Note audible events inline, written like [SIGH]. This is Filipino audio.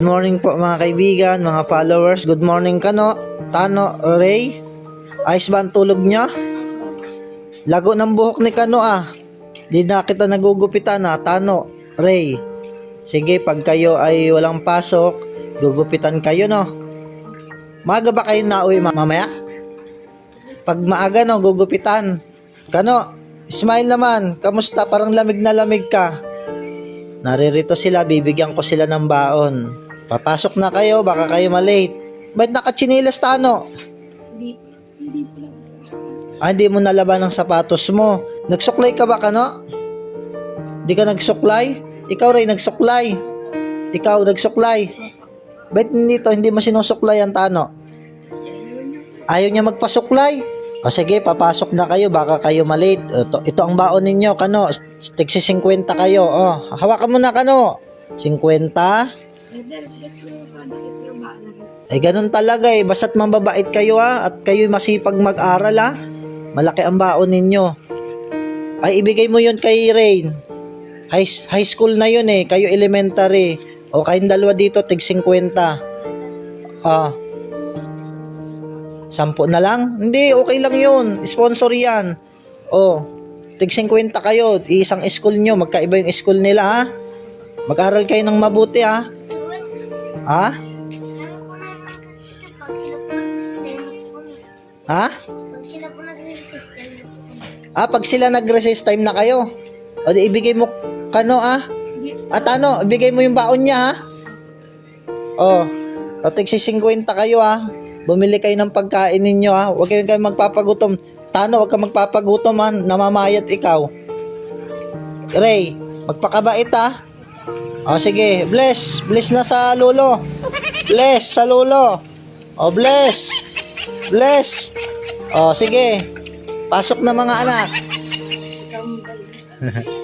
Good morning po mga kaibigan, mga followers. Good morning Kano, Tano, Ray. Ayos ba ang tulog niya? Lago ng buhok ni Kano ah. Di na kita nagugupitan ah, Tano, Ray. Sige, pag kayo ay walang pasok, gugupitan kayo no. Maaga ba kayo nauwi ma- mamaya? Pag maaga no, gugupitan. Kano, smile naman. Kamusta? Parang lamig na lamig ka. Naririto sila, bibigyan ko sila ng baon. Papasok na kayo, baka kayo malate. Ba't nakatsinilas tano? Hindi, hindi po lang. Ah, hindi mo nalaban ng sapatos mo. Nagsuklay ka ba, kano? Hindi ka nagsuklay? Ikaw rin, nagsuklay. Ikaw, nagsuklay. Ba't hindi to, hindi mo sinusuklay ang tano? Ayaw niya magpasuklay. O sige, papasok na kayo, baka kayo malate. Ito, ito ang baon ninyo, kano. Tigsi 50 kayo. Oh, hawakan mo na, kano. 50. Eh, ganun talaga eh. Basta't mababait kayo ha, at kayo masipag mag-aral ha. Malaki ang baon ninyo. Ay, ibigay mo yun kay Rain. High, high school na yun eh. Kayo elementary. O kayong dalawa dito, tig 50. Ah. Sampo na lang? Hindi, okay lang yun. Sponsor yan. O, tig 50 kayo. Isang school nyo. Magkaiba yung school nila ha. Mag-aral kayo ng mabuti ha. Ha? Nag-resist, Ha? nag-resist, Ah, pag sila nag-recess time na kayo, o di ibigay mo kano ah. At ano, ibigay mo yung baon niya ha. Oh, o tigsi 50 kayo ah. Bumili kayo ng pagkain ninyo ah. Huwag kayo kayo magpapagutom. Tano, huwag ka magpapagutom ha. Namamayat ikaw. Ray, magpakabait ah. O sige, bless. Bless na sa lulo. Bless sa lulo. O bless. Bless. O sige. Pasok na mga anak. [LAUGHS]